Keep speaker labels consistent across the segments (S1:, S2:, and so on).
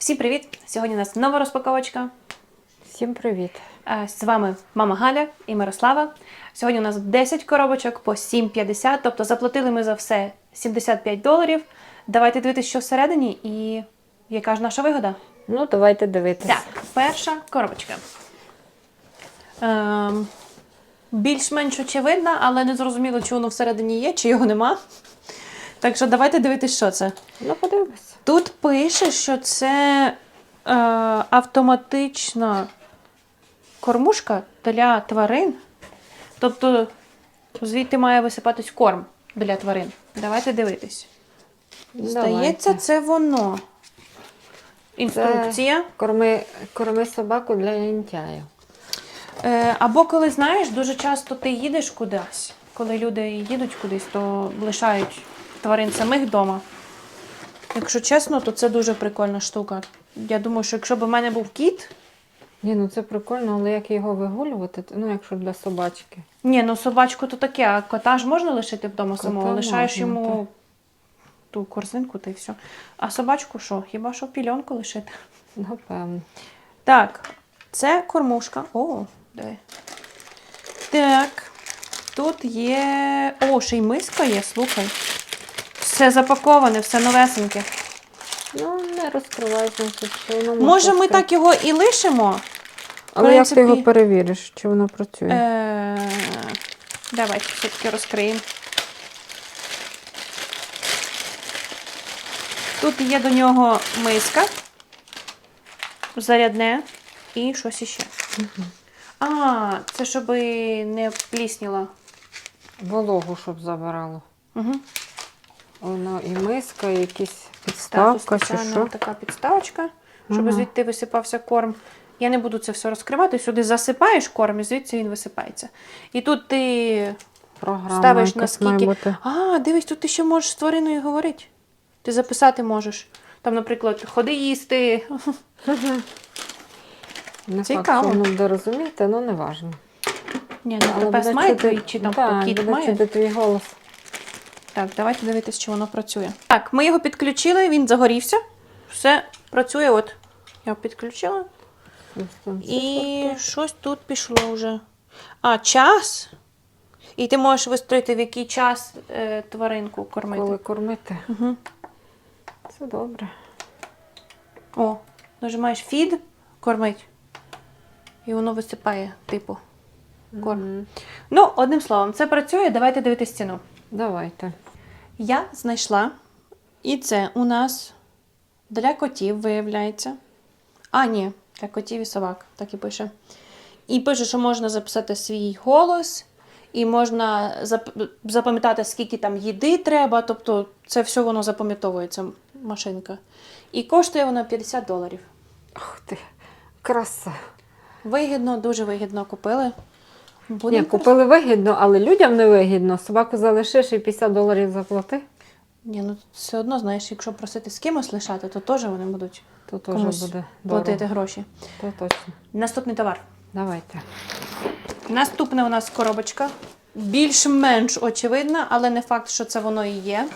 S1: Всім привіт! Сьогодні у нас нова розпаковочка.
S2: Всім привіт.
S1: Е, З вами мама Галя і Мирослава. Сьогодні у нас 10 коробочок по 7,50, тобто заплатили ми за все 75 доларів. Давайте дивитися, що всередині і яка ж наша вигода.
S2: Ну, давайте дивитися.
S1: Так, перша коробочка. Ем, більш-менш очевидна, але не зрозуміло, чи воно всередині є, чи його нема. Так що давайте дивитися, що це.
S2: Ну, подивимось.
S1: Тут пише, що це е, автоматична кормушка для тварин. Тобто звідти має висипатись корм для тварин. Давайте дивитись. Здається, це воно. Інструкція.
S2: Корми, корми собаку для лентяїв.
S1: Е, або коли знаєш, дуже часто ти їдеш кудись. Коли люди їдуть кудись, то лишають тварин самих вдома. Якщо чесно, то це дуже прикольна штука. Я думаю, що якщо б у мене був кіт,
S2: Ні, ну це прикольно, але як його вигулювати, ну якщо для собачки.
S1: ні, ну собачку то таке, а кота ж можна лишити вдома
S2: Кота
S1: самого. Лишаєш
S2: можна,
S1: йому ту корзинку та й все. А собачку що? Хіба що пільонку лишити?
S2: Напевно.
S1: Так, це кормушка. О, диви. Так. Тут є. О, ще й миска є, слухай. Все запаковане, все новесеньке.
S2: Ну, не розкривай, значить, що воно
S1: Може, ми так його і лишимо?
S2: Але як ти його перевіриш, чи воно працює?
S1: Е, Давайте все-таки розкриємо. Тут є до нього миска, зарядне і щось іще. А, це щоб не плісніла.
S2: Вологу, щоб забирало.
S1: Угу.
S2: Воно і миска, і якісь підставка, чи що.
S1: така підставочка, щоб
S2: Ага.
S1: звідти висипався корм. Я не буду це все розкривати. Сюди засипаєш корм і звідси він висипається. І тут ти
S2: Програма
S1: ставиш наскільки. А, дивись, тут ти ще можеш з твариною говорити. Ти записати можеш. Там, наприклад, ходи їсти.
S2: Не
S1: Цікаво.
S2: факт, що воно буде розуміти, ну не важно.
S1: Ні, ну
S2: Але
S1: пес має твій, чи там
S2: Так,
S1: кіт має.
S2: чути твій голос.
S1: Так, давайте дивитися, чи воно працює. Так, ми його підключили, він загорівся. Все працює. От. Я підключила. І щось тут пішло вже. А, час. І ти можеш вистроїти, в який час е, тваринку кормити.
S2: Коли кормити.
S1: Угу.
S2: Це добре.
S1: О, нажимаєш фід, кормить. І воно висипає, типу. Корм.
S2: Мгм.
S1: Ну, одним словом, це працює. Давайте дивитись ціну.
S2: Давайте.
S1: Я знайшла. І це у нас для котів, виявляється. А, ні, для котів і собак, так і пише. І пише, що можна записати свій голос, і можна запам'ятати, скільки там їди треба. Тобто, це все воно запам'ятовується, машинка. І коштує вона 50 доларів.
S2: Ах ти, краса.
S1: Вигідно, дуже вигідно купили.
S2: Ні, купили вигідно, але людям не вигідно. Собаку залишиш і 50 доларів заплати,
S1: Ні, ну все одно, знаєш, якщо просити з кимось лишати, то теж вони будуть
S2: то теж
S1: комусь
S2: буде
S1: платити
S2: дорого.
S1: гроші.
S2: То точно.
S1: Наступний товар.
S2: Давайте.
S1: Наступна у нас коробочка. Більш-менш очевидна, але не факт, що це воно і є.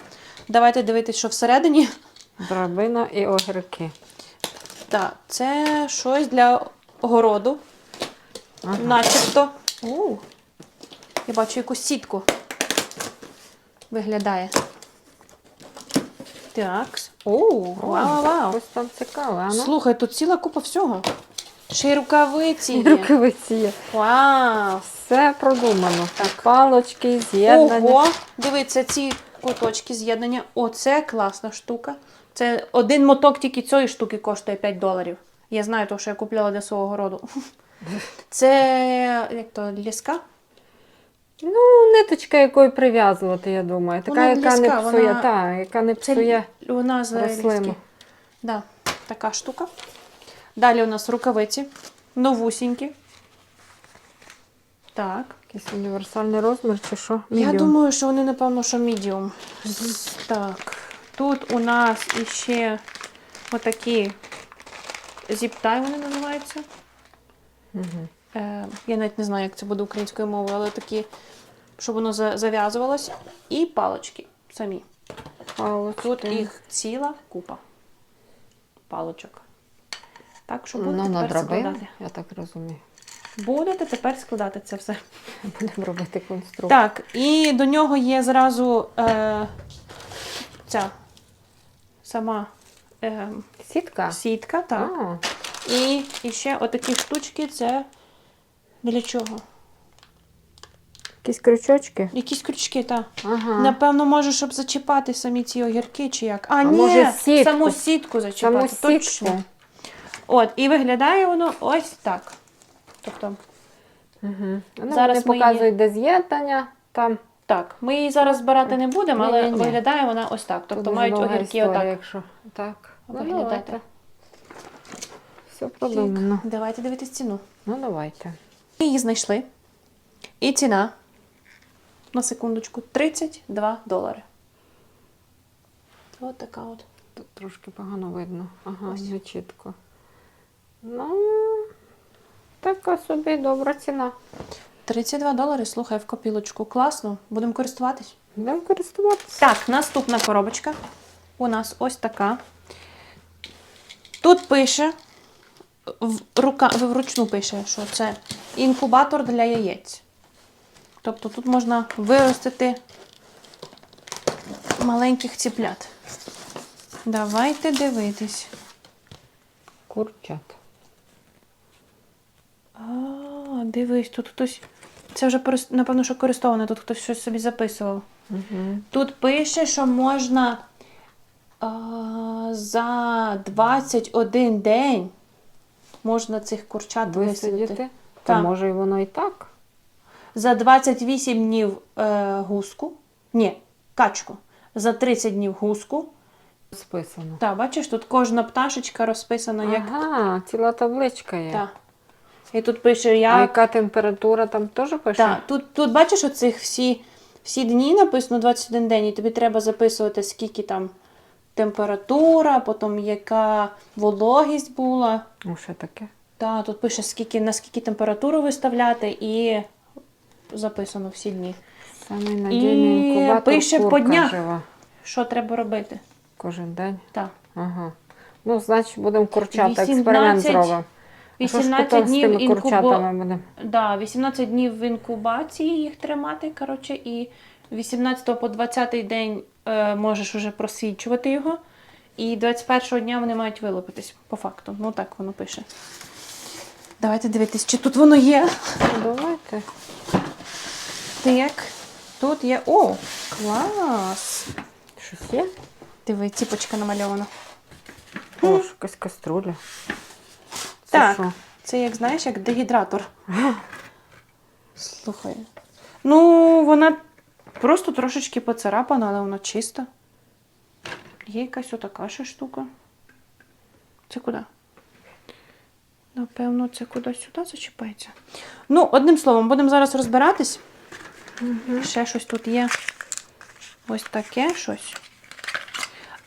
S1: Давайте дивитися, що всередині.
S2: Драбина і огірки.
S1: Так, це щось для огороду.
S2: Ага.
S1: Начебто. У, я бачу якусь сітку. Виглядає. Так. О, вау, вау.
S2: Ось там цікаве, а ну?
S1: Слухай, тут ціла купа всього. Ще й рукавиці є.
S2: Рукавиці є.
S1: Вау!
S2: Все продумано. Так. Палочки, з'єднання.
S1: Ого! Дивіться, ці куточки з'єднання. Оце класна штука. Це один моток тільки цієї штуки коштує 5 доларів. Я знаю, тому що я купляла для свого городу. Це як то ліска?
S2: Ну, ниточка, якою прив'язувати, я думаю. Така,
S1: Вона
S2: яка не псує,
S1: вона-
S2: та, яка не
S1: Це
S2: псує
S1: вона з
S2: рослину.
S1: ліски. Да, така штука. Далі у нас рукавиці. Новусінькі. Так.
S2: Якийсь універсальний розмір чи що?
S1: Я
S2: Medium.
S1: думаю, що вони, напевно, що мідіум. Так. Тут у нас іще отакі зіптай вони називаються. Е, я навіть не знаю, як це буде українською мовою, але такі, щоб воно зав'язувалось. І палочки самі.
S2: Палочки.
S1: Тут їх ціла купа палочок. Так що будете
S2: Ну,
S1: тепер складати.
S2: я так розумію.
S1: Будете тепер складати це все.
S2: Будемо робити конструкцію.
S1: Так, і до нього є зразу е, ця сама е,
S2: Сітка?
S1: сітка, так.
S2: А,
S1: І, і ще отакі штучки це для чого?
S2: якісь крючочки?
S1: Якісь крючки, так.
S2: Ага.
S1: Напевно, може, щоб зачіпати самі ці огірки чи як. А, ні,
S2: може, сітку?
S1: саму сітку зачіпати.
S2: Саму
S1: точно. От, і виглядає воно ось так. Тобто,
S2: Угу. Ну,
S1: Зараз
S2: вони
S1: ми її-
S2: показують, де з'єднання. Там
S1: так. Ми її зараз збирати не будемо, але
S2: Ні-ні-ні.
S1: виглядає вона ось так. Тобто
S2: дуже
S1: мають огірки
S2: історія,
S1: отак.
S2: якщо так. Ну,
S1: Виглядати.
S2: давайте. Все продумано.
S1: Давайте дивитись ціну.
S2: Ну, давайте.
S1: Ми її знайшли. І ціна на секундочку 32 долари. От така от.
S2: Тут трошки погано видно. Ага,
S1: Ось.
S2: не чітко. Ну, така собі добра ціна.
S1: 32 долари, слухай, в копілочку. Класно, будемо користуватись.
S2: Будемо користуватися.
S1: Так, наступна коробочка. У нас ось така. Тут пише, рука, вручну пише, що це інкубатор для яєць. Тобто тут можна виростити маленьких ціплят. Давайте дивитись.
S2: Курчат.
S1: А, дивись, тут хтось. Це вже напевно, що користоване, тут хтось щось собі записував.
S2: Угу.
S1: Тут пише, що можна а, за 21 день можна цих курчат висадити.
S2: Та може і воно і так.
S1: За 28 днів е, гуску. Ні, качку. За 30 днів гуску.
S2: Списано.
S1: Так, бачиш, тут кожна пташечка розписана як.
S2: Ага, ціла табличка є.
S1: Так. І тут пише,
S2: А
S1: як.
S2: яка температура там теж пише?
S1: Так, тут, тут бачиш оцих всі, всі дні написано 21 день, і тобі треба записувати, скільки там температура, потім яка вологість була.
S2: Ну, що таке?
S1: Та, тут пише, скільки, наскільки температуру виставляти, і записано всі дні.
S2: Самий надійний
S1: І
S2: інкубатор
S1: пише по
S2: курка
S1: днях.
S2: жива.
S1: Що треба робити?
S2: Кожен день.
S1: Так.
S2: Ага. Ну, значить, будемо курчата.
S1: 18
S2: Експеримент зробимо. А що ж
S1: 18
S2: потім з
S1: днів
S2: тими
S1: інкубо...
S2: курчатами будемо?
S1: да, 18 днів в інкубації їх тримати, коротше, і 18 по 20 день можеш уже просвічувати його. І 21-го дня вони мають вилупитись, по факту. Ну так воно пише. Давайте дивитись, чи тут воно є.
S2: Давайте.
S1: Так. Тут є. О, клас!
S2: Щось є?
S1: Диви, ціпочка намальована.
S2: О, якась каструля. Це
S1: Так.
S2: що?
S1: Це як знаєш, як дегідратор. Слухай. Ну, вона просто трошечки поцарапана, але вона чиста. Є якась отака ще штука. Це куди? Напевно, це кудись сюди зачіпається. Ну, одним словом, будемо зараз розбиратись. Ще щось тут є. Ось таке щось.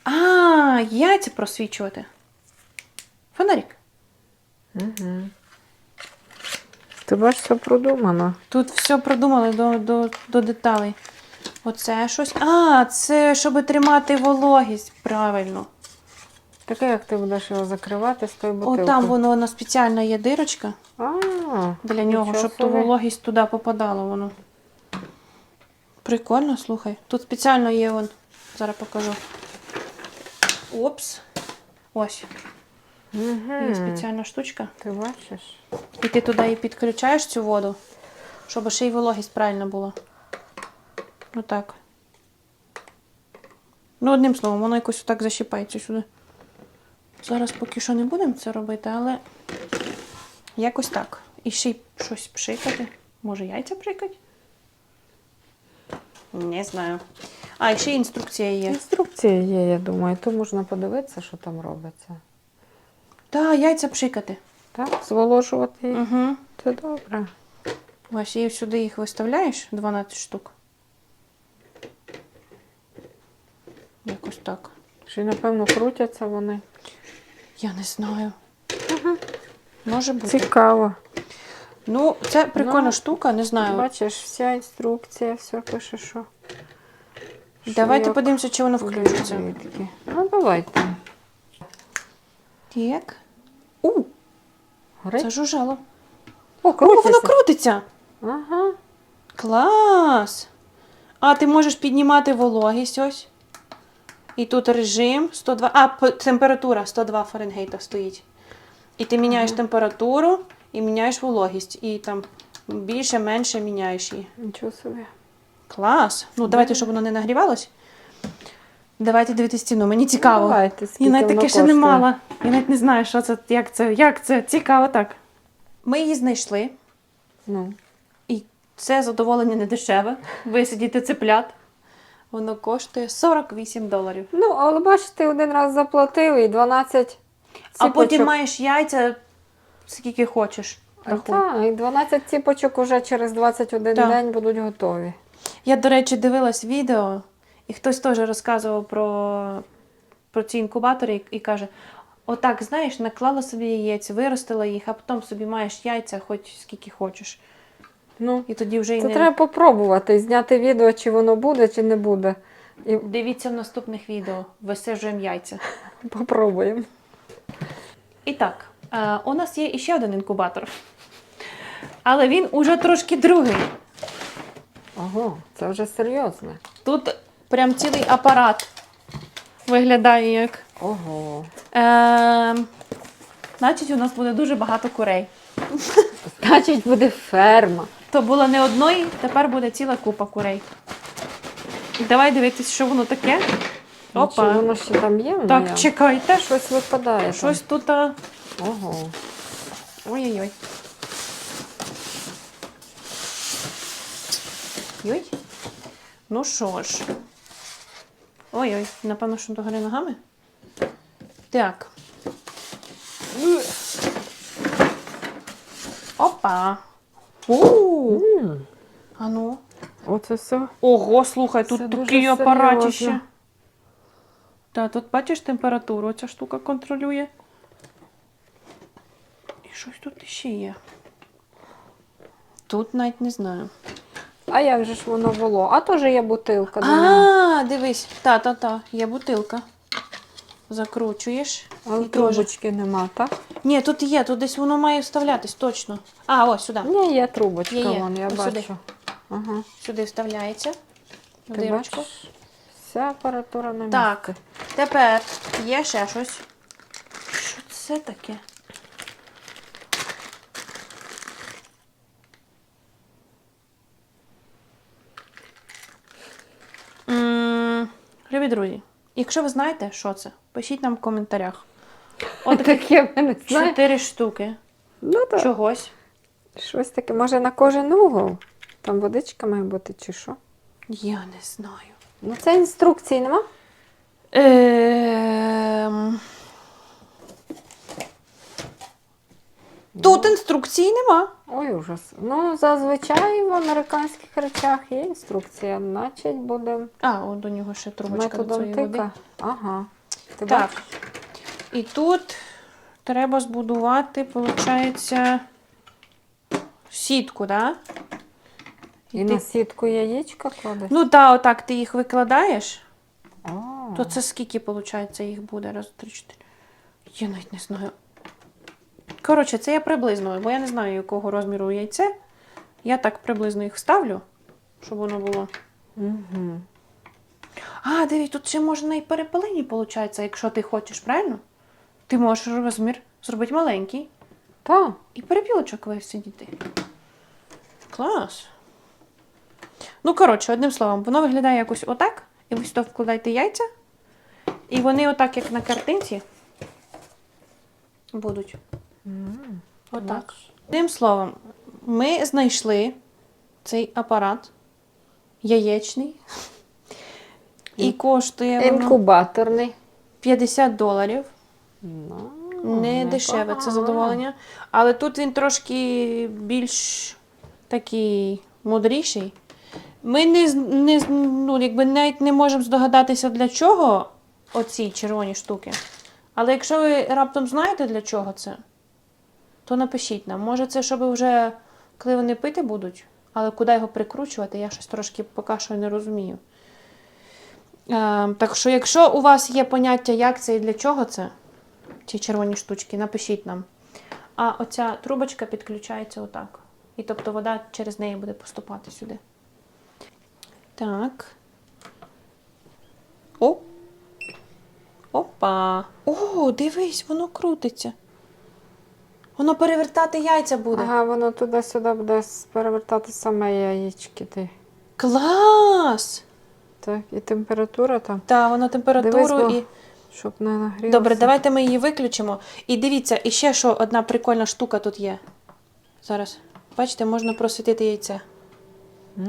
S1: А, яйця просвічувати. Фонарик.
S2: Угу. Ти бачиш, все продумано.
S1: Тут все продумали до, до, до деталей. Оце щось. А, це щоб тримати вологість. Правильно.
S2: Таке, як ти будеш його закривати з тою
S1: О,
S2: бутилкою.
S1: там воно воно спеціальна є дирочка
S2: А,
S1: для нього, щоб ту вологість туди попадала воно. Прикольно, слухай. Тут спеціально є вон. Зараз покажу. Опс. Ось. Є
S2: Угу.
S1: спеціальна штучка.
S2: Ти бачиш?
S1: І ти туди і підключаєш цю воду, щоб ще й вологість правильно була. Отак. Ну, одним словом, воно якось отак защіпається сюди. Зараз поки що не будемо це робити, але якось так. І ще й щось пшикати. Може, яйця пшикати? Не знаю. А, і ще інструкція є.
S2: Інструкція є, я думаю. То можна подивитися, що там робиться.
S1: Так, яйця пшикати.
S2: Так, зволожувати їх.
S1: Угу.
S2: Це добре.
S1: Ось і сюди їх виставляєш 12 штук. Якось так.
S2: Чи, напевно, крутяться вони.
S1: Я не знаю. Може бути.
S2: Цікаво.
S1: Ну, це прикольна
S2: Ну,
S1: штука, не знаю.
S2: Бачиш, вся інструкція, все пише, що.
S1: Давайте подивимося, чи воно включиться.
S2: Ну, давайте.
S1: Так.
S2: У! Горить?
S1: Це жужжало.
S2: О,
S1: О, воно крутиться!
S2: Ага.
S1: Клас! А ти можеш піднімати вологість ось. І тут режим 102. А, температура 102 Фаренгейта стоїть. І ти міняєш температуру і міняєш вологість. І там більше, менше міняєш її.
S2: Нічого собі.
S1: Клас! Ну, давайте, щоб воно не нагрівалось. Давайте дивитися ціну. Мені цікаво.
S2: Ну, давайте, скільки
S1: Я навіть
S2: воно
S1: таке ще не
S2: коштує.
S1: мала. Я навіть не знаю, що це, як це, як це. Цікаво так. Ми її знайшли.
S2: Ну.
S1: І це задоволення не дешеве. Висидіти цеплят. Воно коштує 48 доларів.
S2: ну, але бачите, один раз заплатив і 12
S1: А потім
S2: ціпочок.
S1: маєш яйця скільки хочеш. Рахуй.
S2: Так, і 12 ціпочок уже через 21
S1: Так.
S2: день будуть готові.
S1: Я, до речі, дивилась відео, і хтось теж розказував про, про ці інкубатори і, і каже: отак, знаєш, наклала собі яєць, виростила їх, а потім собі маєш яйця хоч скільки хочеш.
S2: Ну,
S1: І тоді вже й
S2: це
S1: не
S2: треба попробувати, зняти відео, чи воно буде, чи не буде. І
S1: дивіться в наступних відео. Висиджуємо яйця.
S2: попробуємо.
S1: І так, е, у нас є іще один інкубатор. Але він уже трошки другий.
S2: Ого, це вже серйозне.
S1: Тут прям цілий апарат виглядає як.
S2: Ого.
S1: Е, значить, у нас буде дуже багато курей.
S2: Значить, буде ферма.
S1: То було не одної, тепер буде ціла купа курей. Давай дивитись, що воно таке.
S2: Чи
S1: Опа.
S2: воно ще там є?
S1: Так,
S2: моя?
S1: чекайте.
S2: Щось випадає.
S1: Щось тут. а,
S2: Ого.
S1: Ой-ой-ой. Йой. Ну що ж. Ой-ой, напевно, що догори ногами. Так. Опа.
S2: М,
S1: А ну.
S2: Оце все.
S1: Ого, слухай,
S2: Це
S1: тут
S2: дуже
S1: такий
S2: серйозно.
S1: апаратіще. Так, тут бачиш температуру, ця штука контролює. І щось тут ще є. Тут навіть не знаю.
S2: А як же ж воно було? А теж є бутилка. до нього.
S1: А, дивись, та-та-та, є бутилка. Закручуєш.
S2: Але
S1: і теж.
S2: трубочки нема, так?
S1: Ні, тут є, тут десь воно має вставлятись, точно. А, ось сюди.
S2: Ні, є трубочка,
S1: Є, є.
S2: вон, я
S1: Ось
S2: бачу.
S1: сюди.
S2: Ага.
S1: Сюди вставляється. в
S2: Ти
S1: дирочку.
S2: бачиш? Вся апаратура на
S1: Так, тепер є ще щось. Що це таке? М, Любі друзі, якщо ви знаєте, що це, пишіть нам в коментарях. От
S2: Таке ми не
S1: чотири штуки
S2: Ну так.
S1: чогось.
S2: Щось таке, може на кожен угол. Там водичка має бути чи що?
S1: Я не знаю.
S2: Ну це інструкції нема?
S1: Ем... Тут інструкції нема.
S2: Ой, ужас. Ну, зазвичай в американських речах є інструкція, значить буде
S1: А, от до нього ще трубочка до цієї води.
S2: Ага. Ти
S1: Так.
S2: бачиш?
S1: І тут треба збудувати, виходить, сітку, да?
S2: І
S1: ти-
S2: на сітку яєчка кладеш?
S1: Ну так, отак ти їх викладаєш,
S2: О,
S1: то це скільки, виходить, їх буде? Раз, три, чотири. Я навіть не знаю. Коротше, це я приблизно, бо я не знаю, якого розміру яйце. Я так приблизно їх ставлю, щоб воно було.
S2: Угу.
S1: А, дивись, тут ще можна і перепелині, виходить, якщо ти хочеш, правильно? Ти можеш розмір зробити маленький
S2: Так.
S1: і перепілочок висидіти. Клас. Ну, коротше, одним словом, воно виглядає якось отак. І ви сюди вкладаєте яйця. І вони отак, як на картинці, будуть. Отак. Одним словом, ми знайшли цей апарат яєчний. І коштує воно
S2: Інкубаторний.
S1: 50 доларів.
S2: Ну,
S1: Не дешеве це задоволення. Але тут він трошки більш такий мудріший. Ми не, з- не, з- ну, якби навіть не можемо здогадатися, для чого оці червоні штуки. Але якщо ви раптом знаєте, для чого це, то напишіть нам. Може, це щоб вже коли вони пити будуть, але куди його прикручувати, я щось трошки поки що не розумію. Е, так що, якщо у вас є поняття, як це і для чого це, ці червоні штучки, напишіть нам. А оця трубочка підключається отак. І тобто вода через неї буде поступати сюди. Так. О! Опа! О, дивись, воно крутиться. Воно перевертати яйця буде.
S2: Ага, воно туди-сюди буде перевертати саме яєчки. Ти.
S1: Клас!
S2: Так, і температура там,
S1: Так, воно температуру
S2: Дивись, бо
S1: і.
S2: щоб не нагрілося.
S1: Добре, давайте ми її виключимо. І дивіться, і ще що одна прикольна штука тут є. Зараз. Бачите, можна просвітити яйце.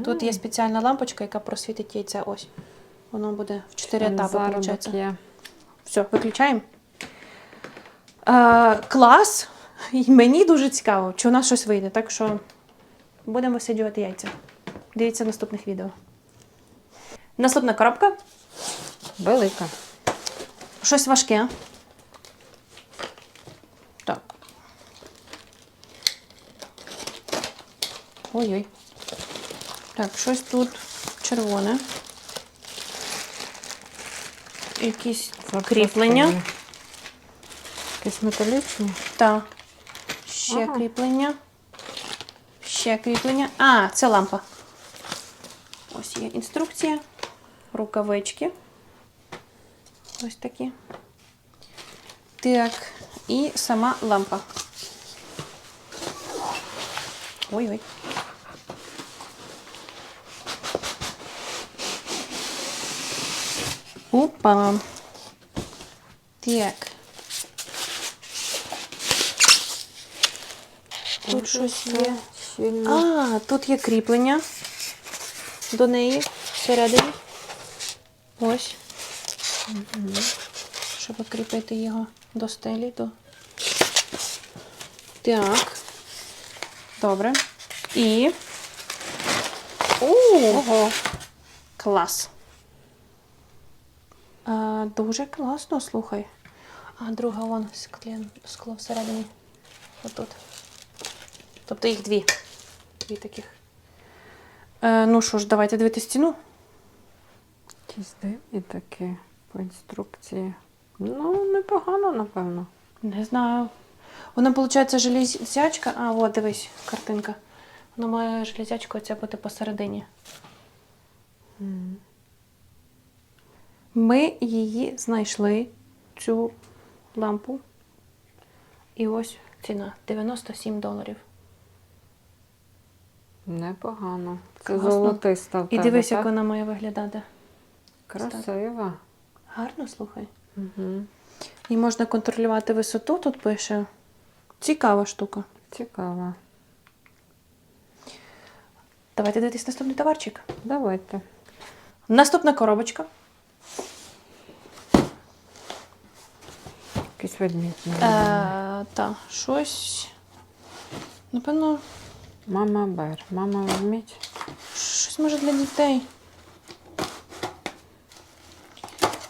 S1: Тут є спеціальна лампочка, яка просвітить яйце. Ось. Воно буде в чотири
S2: Там
S1: етапи,
S2: зародок
S1: виходить. Все, виключаємо. Е, клас. І Мені дуже цікаво, чи у нас щось вийде. Так що будемо висиджувати яйця. Дивіться наступних відео. Наступна коробка.
S2: Велика.
S1: Щось важке. Так. Ой-ой. Так, щось тут червоне. Якісь кріплення.
S2: Якісь металічні.
S1: Так. Ще
S2: Ага.
S1: кріплення. Ще кріплення. А, це лампа. Ось є інструкція. Рукавички. Ось такі. Так. І сама лампа. Ой-ой. Опа. Так. Тут щось є.
S2: Щільно.
S1: А, тут є кріплення до неї всередині. Ось. Щоб кріпити його до стелі. До... Так. Добре. І. Ого. Клас. А, дуже класно, слухай. А друга вон скло всередині. Отут. Тобто їх дві. Дві таких. Е, ну що ж, давайте дивитися ціну.
S2: Якісь дивні такі по інструкції. Ну, непогано, напевно.
S1: Не знаю. Вона, виходить, железячка. А, от, дивись, картинка. Вона має железячку оця бути посередині. Ми її знайшли, цю лампу. І ось ціна 97 доларів.
S2: Непогано. Це
S1: Класно.
S2: золотиста в
S1: І
S2: тебе,
S1: дивись,
S2: так?
S1: як вона має виглядати.
S2: Красива.
S1: Гарно, слухай.
S2: Угу.
S1: І можна контролювати висоту, тут пише. Цікава штука.
S2: Цікаво.
S1: Давайте дивитись наступний товарчик.
S2: Давайте.
S1: Наступна коробочка.
S2: Якийсь ведмідь.
S1: Е, та, щось. Напевно,
S2: Мама Бер. Мама ведмідь.
S1: щось може для дітей.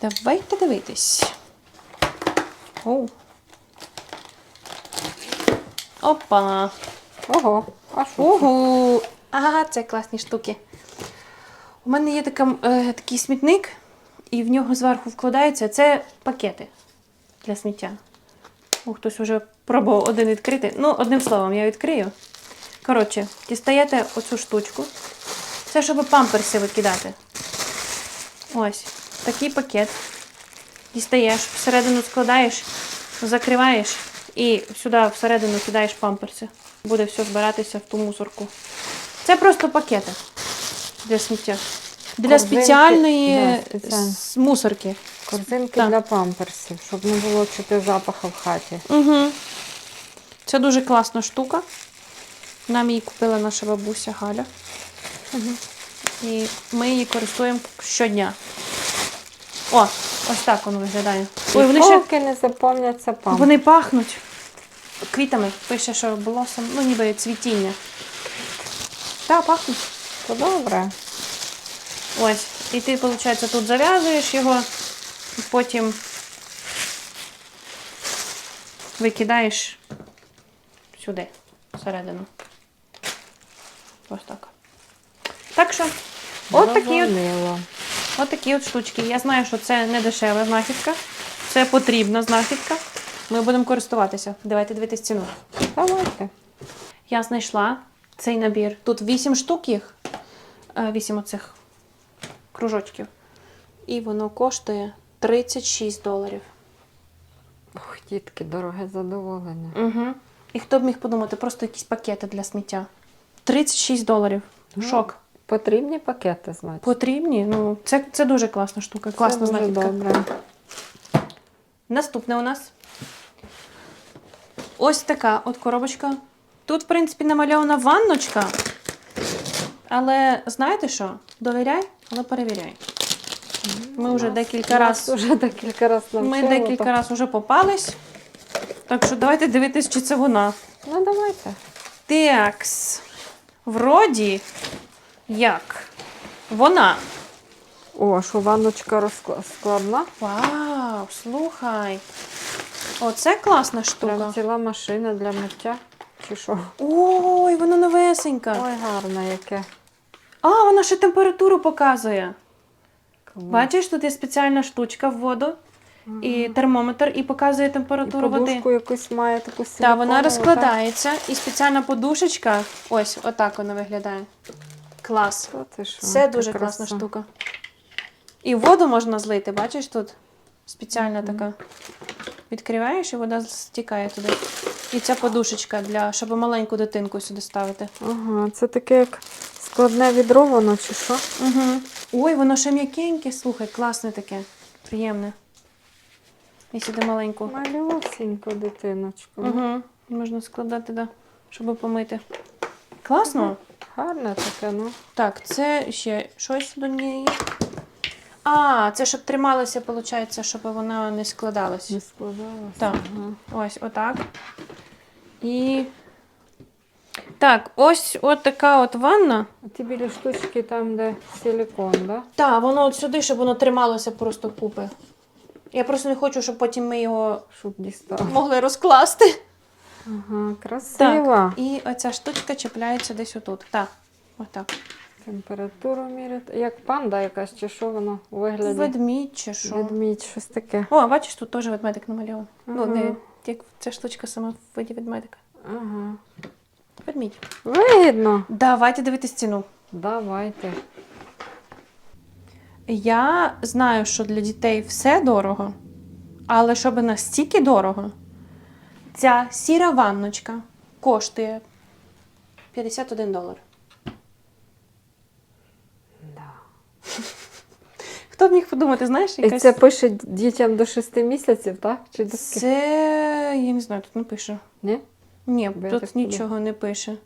S1: Давайте дивитись. Оу. Опа.
S2: Ого, а що?
S1: Ого! Ага, це класні штуки. У мене є така, е, такий смітник, і в нього зверху вкладається це пакети для сміття. О, хтось вже пробував один відкрити. Ну, одним словом, я відкрию. Коротше, дістаєте оцю штучку. Це щоб памперси викидати. Ось, такий пакет. Дістаєш, всередину складаєш, закриваєш і сюди всередину кидаєш памперси. Буде все збиратися в ту мусорку. Це просто пакети для сміття. Для
S2: Корзинки,
S1: спеціальної
S2: да, спеціальні.
S1: с- мусорки.
S2: Корзинки
S1: Так.
S2: для памперсів, щоб не було чути запаху в хаті.
S1: Угу. Це дуже класна штука. Нам її купила наша бабуся Галя. І ми її користуємо щодня. О, ось так воно виглядає. Ой, вони ще
S2: не заповняться памперси.
S1: вони пахнуть квітами. Пише, що блосом, ну ніби цвітіння. Так, пахнуть.
S2: То добре.
S1: Ось. І ти, виходить, тут зав'язуєш його, і потім викидаєш сюди, всередину. Ось так. Так що, от такі от, от такі от штучки. Я знаю, що це не дешева знахідка, це потрібна знахідка. Ми будемо користуватися. Давайте дивитись ціну.
S2: Давайте.
S1: Я знайшла цей набір. Тут 8 штук їх, 8 оцих кружочків. І воно коштує 36 доларів.
S2: Ох, дітки, дороге задоволення.
S1: Угу. І хто б міг подумати, просто якісь пакети для сміття. 36 доларів.
S2: Ну,
S1: Шок.
S2: Потрібні пакети, значить.
S1: Потрібні. Ну, це, це дуже класна штука, класна
S2: Це дуже
S1: знахідка.
S2: добре.
S1: Наступне у нас. Ось така от коробочка. Тут, в принципі, намальована ванночка. Але знаєте що? Довіряй, але перевіряй. Ми вже декілька разів.
S2: Уже декілька разів
S1: Ми
S2: навчили,
S1: декілька
S2: то-
S1: разів вже попались. Так що давайте дивитись, чи це вона.
S2: Ну, давайте.
S1: Текс. Вроді як. Вона.
S2: О, що ванночка розкла- складна.
S1: Вау, слухай. Оце класна штука.
S2: Прям ціла машина для миття. Чи що?
S1: Ой, воно новесенька.
S2: Ой, гарне яке.
S1: А, вона ще температуру показує.
S2: Клас.
S1: Бачиш, тут є спеціальна штучка в воду і термометр, і показує
S2: І
S1: температуру води.
S2: подушку якусь має таку
S1: Так,
S2: силіконову,
S1: вона
S2: так?
S1: розкладається, і спеціальна подушечка. Ось, отак вона виглядає. Клас.
S2: Та ти що,
S1: Це дуже
S2: краса.
S1: класна штука. І воду можна злити, бачиш тут? Спеціальна така. Відкриваєш і вода стікає туди. І ця подушечка для, щоб маленьку дитинку сюди ставити.
S2: Ага, це таке як складне відро воно, чи що?
S1: Угу. Ой, воно ще м'якеньке, слухай, класне таке. Приємне. І сюди маленьку.
S2: Малюсеньку дитиночку.
S1: Угу. Можна складати, да, щоб помити. Класно?
S2: Гарне таке, ну.
S1: Так, це ще щось до неї. А, це щоб трималося, виходить, щоб вона не складалась.
S2: Не складалося.
S1: Так.
S2: Ага.
S1: Ось отак. І. Так, ось от така от ванна.
S2: Ті білі штучки там, де силікон, да?
S1: Так, воно от сюди, щоб воно трималося просто купи. Я просто не хочу, щоб потім ми його
S2: Щоб дістав.
S1: могли розкласти.
S2: Ага, красива.
S1: І оця штучка чіпляється десь отут. Так, отак.
S2: Температуру міряти. Як панда якась, чи що воно у вигляді?
S1: Ведмідь чи що.
S2: Ведмідь, щось таке.
S1: О, бачиш, тут теж ведмедик намальований. Ну, не як ця штучка сама в виді ведмедика.
S2: Ага.
S1: Ведмідь.
S2: Видно.
S1: Давайте дивитись ціну.
S2: Давайте.
S1: Я знаю, що для дітей все дорого, але щоб настільки дорого, ця сіра ванночка коштує 51 долар.
S2: Да.
S1: Хто б міг подумати, знаєш,
S2: І
S1: якась...
S2: це пише дітям до 6 місяців, так? Чи до скільки?
S1: Це, я не знаю, тут не пише.
S2: Ні?
S1: Ні,
S2: я
S1: тут
S2: так
S1: нічого не пише.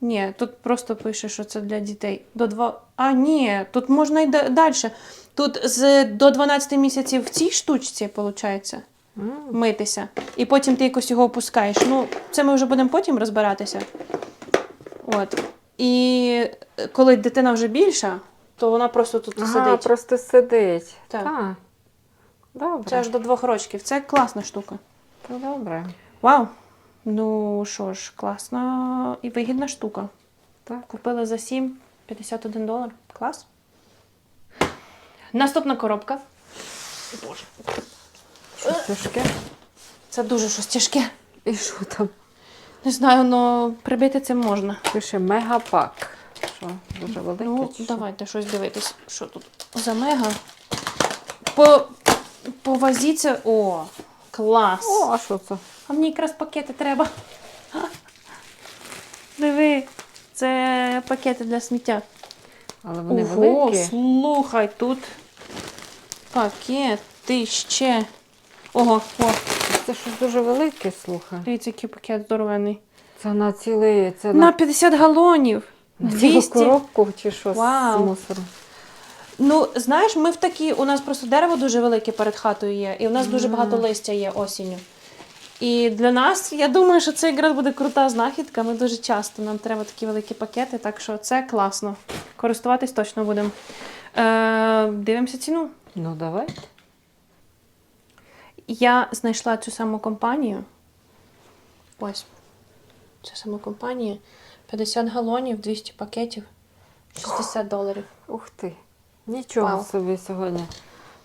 S1: Ні, тут просто пише, що це для дітей. До два... А, ні, тут можна й далі. Тут з до 12 місяців в цій штучці, виходить, митися. І потім ти якось його опускаєш. Ну, це ми вже будемо потім розбиратися. От. І коли дитина вже більша, то вона просто тут
S2: Ага,
S1: сидить.
S2: просто сидить.
S1: Так.
S2: Так. Добре.
S1: Це аж до двох років. Це класна штука.
S2: То добре.
S1: Вау! Ну що ж, класна і вигідна штука.
S2: Так.
S1: Купили за 7, 51 долар. Клас. Наступна коробка.
S2: Що тяжке?
S1: Це дуже щось тяжке.
S2: І що там?
S1: Не знаю, але прибити це можна.
S2: Пише мегапак. Що, дуже велике?
S1: Ну,
S2: чи що?
S1: давайте щось дивитись. Що тут за мега? По, по вазі це. О, клас!
S2: О, а що це?
S1: А мені якраз пакети треба. Диви, це пакети для сміття.
S2: Але вони
S1: Ого,
S2: великі.
S1: слухай, тут пакети ще. Ого, о,
S2: Це щось дуже велике, слухай.
S1: дивіться, який пакет здоровенний.
S2: Це на цілий, це
S1: На
S2: на,
S1: 50 галонів.
S2: на цілу
S1: 200.
S2: коробку чи що
S1: Вау.
S2: з мусору.
S1: Ну, знаєш, ми в такі, у нас просто дерево дуже велике перед хатою є, і у нас дуже багато листя є осінню. І для нас, я думаю, що це якраз буде крута знахідка. Ми дуже часто нам треба такі великі пакети, так що це класно. Користуватись точно будемо. Е, дивимося ціну.
S2: Ну, давай.
S1: Я знайшла цю саму компанію. Ось. Ця сама компанія. 50 галонів, 200 пакетів, 60 доларів.
S2: Ух ти. Нічого
S1: Вау.
S2: собі сьогодні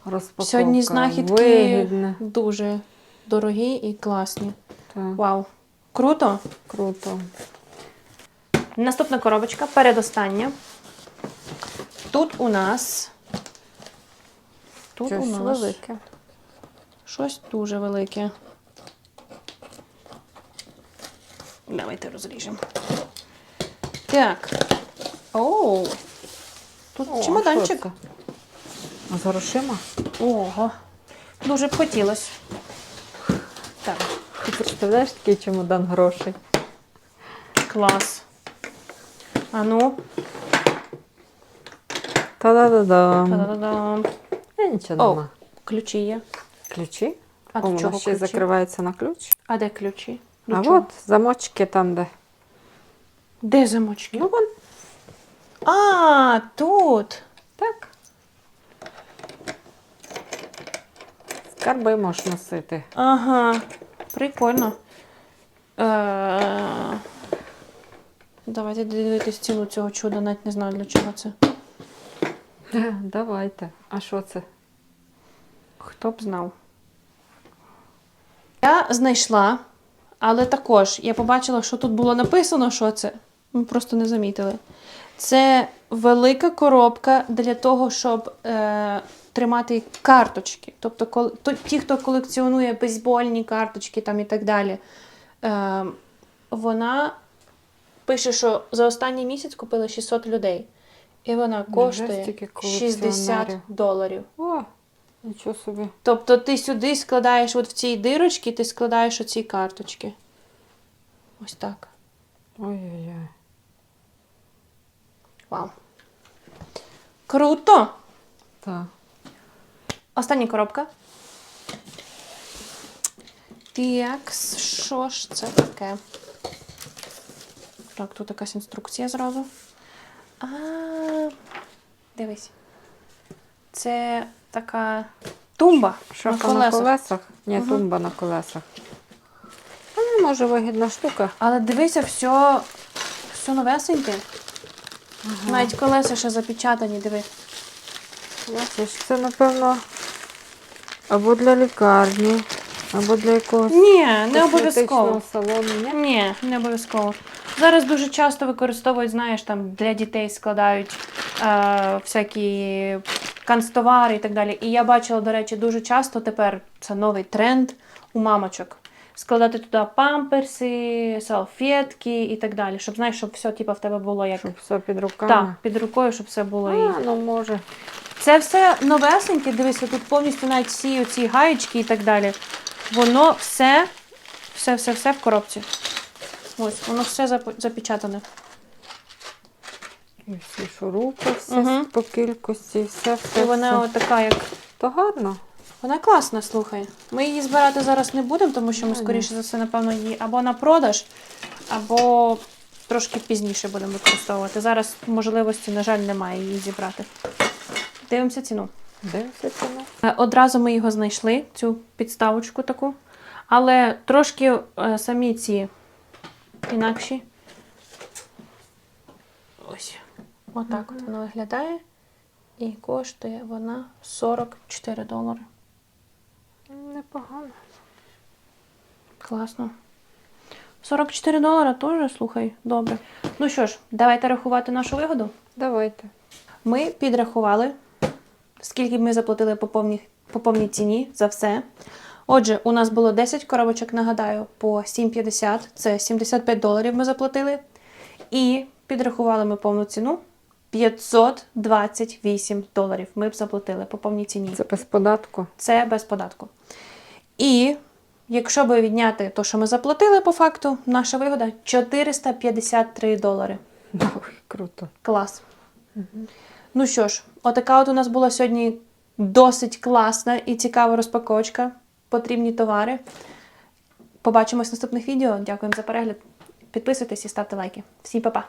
S2: розпаковка.
S1: Сьогодні знахідки
S2: Вигідне.
S1: дуже дорогі і класні.
S2: Так,
S1: Вау. Круто.
S2: круто.
S1: Наступна коробочка, передостання. Тут у нас. Тут
S2: Щось
S1: у нас
S2: велике.
S1: щось дуже велике. Давайте розріжемо. Так. Оу. Тут
S2: О,
S1: чемоданчик.
S2: з грошима?
S1: Ого. Дуже б хотілося.
S2: Представляєш такий чемодан грошей?
S1: клас. А ну,
S2: Та-да-да-дам.
S1: та-да-да-дам.
S2: Нічого
S1: О,
S2: нема.
S1: ключі є.
S2: Ключі?
S1: А
S2: О,
S1: до
S2: воно
S1: чого
S2: ще й
S1: ключі?
S2: закривається на ключ.
S1: А де ключі? До
S2: а
S1: чого?
S2: от замочки там, де.
S1: Де замочки?
S2: Ну, вон.
S1: А, тут.
S2: Так. Скарби можеш носити.
S1: Ага. Прикольно. Е, Давайте дивитись ціну цього чуда, навіть не знаю для чого це.
S2: Давайте. А що це?
S1: Хто б знав. Я знайшла, але також я побачила, що тут було написано, що це. Ми просто не замітили. Це велика коробка для того, щоб е, тримати карточки. Тобто, кол, то, ті, хто колекціонує бейсбольні карточки там і так далі. Е, вона пише, що за останній місяць купили 600 людей. І вона коштує 60 доларів.
S2: О, нічого собі.
S1: Тобто ти сюди складаєш от в цій дирочці, ти складаєш оці карточки. Ось так.
S2: Ой-ой-ой.
S1: Вау. Круто!
S2: Так.
S1: Остання коробка. Так, що ж це таке? Так, тут якась інструкція зразу. А, дивись. Це така тумба
S2: Шафа
S1: на
S2: на
S1: колесах.
S2: колесах? Ні,
S1: Мгм.
S2: тумба на колесах. Ну, може, вигідна штука.
S1: Але дивися, все, все новесеньке. Навіть колеса ще запечатані, диви.
S2: Бачиш, це, напевно, або для лікарні, або для якогось
S1: Ні, не обов'язково.
S2: салону. Ні?
S1: Ні, не обов'язково. Зараз дуже часто використовують, знаєш, там для дітей складають е, всякі канцтовари і так далі. І я бачила, до речі, дуже часто тепер це новий тренд у мамочок. Складати туди памперси, салфетки і так далі. Щоб знаєш, щоб все типу, в тебе було як
S2: Щоб все під руками.
S1: так, під рукою, щоб все було і.
S2: А, ну може.
S1: Це все новесеньке, дивися, тут повністю навіть всі оці гаєчки і так далі. Воно все, все, все, все в коробці. Ось, воно все зап- запечатане.
S2: І всі шурупи, все
S1: Мгм.
S2: по кількості, все, все.
S1: І вона
S2: все.
S1: така, як.
S2: То гарно.
S1: Вона класна, слухай. Ми її збирати зараз не будемо, тому що ми, скоріше за все, напевно, її або на продаж, або трошки пізніше будемо використовувати. Зараз можливості, на жаль, немає її зібрати. Дивимося ціну.
S2: Дивимося ціну.
S1: Е, Одразу ми його знайшли, цю підставочку таку. Але трошки е, самі ці інакші. Ось. Отак от воно виглядає. І коштує вона 44 долари.
S2: Непогано.
S1: Класно. 44 долара теж, слухай, добре. Ну що ж, давайте рахувати нашу вигоду.
S2: Давайте.
S1: Ми підрахували, скільки б ми заплатили по повній, по повній ціні за все. Отже, у нас було 10 коробочок, нагадаю, по 7,50. Це 75 доларів ми заплатили. І підрахували ми повну ціну 528 доларів. Ми б заплатили по повній ціні.
S2: Це без податку.
S1: Це без податку. І якщо би відняти те, що ми заплатили по факту, наша вигода 453 долари.
S2: Ой, круто.
S1: Клас. Ну що ж, отака от у нас була сьогодні досить класна і цікава розпаковочка. Потрібні товари. Побачимось в наступних відео. Дякуємо за перегляд. Підписуйтесь і ставте лайки. Всім
S2: па-па!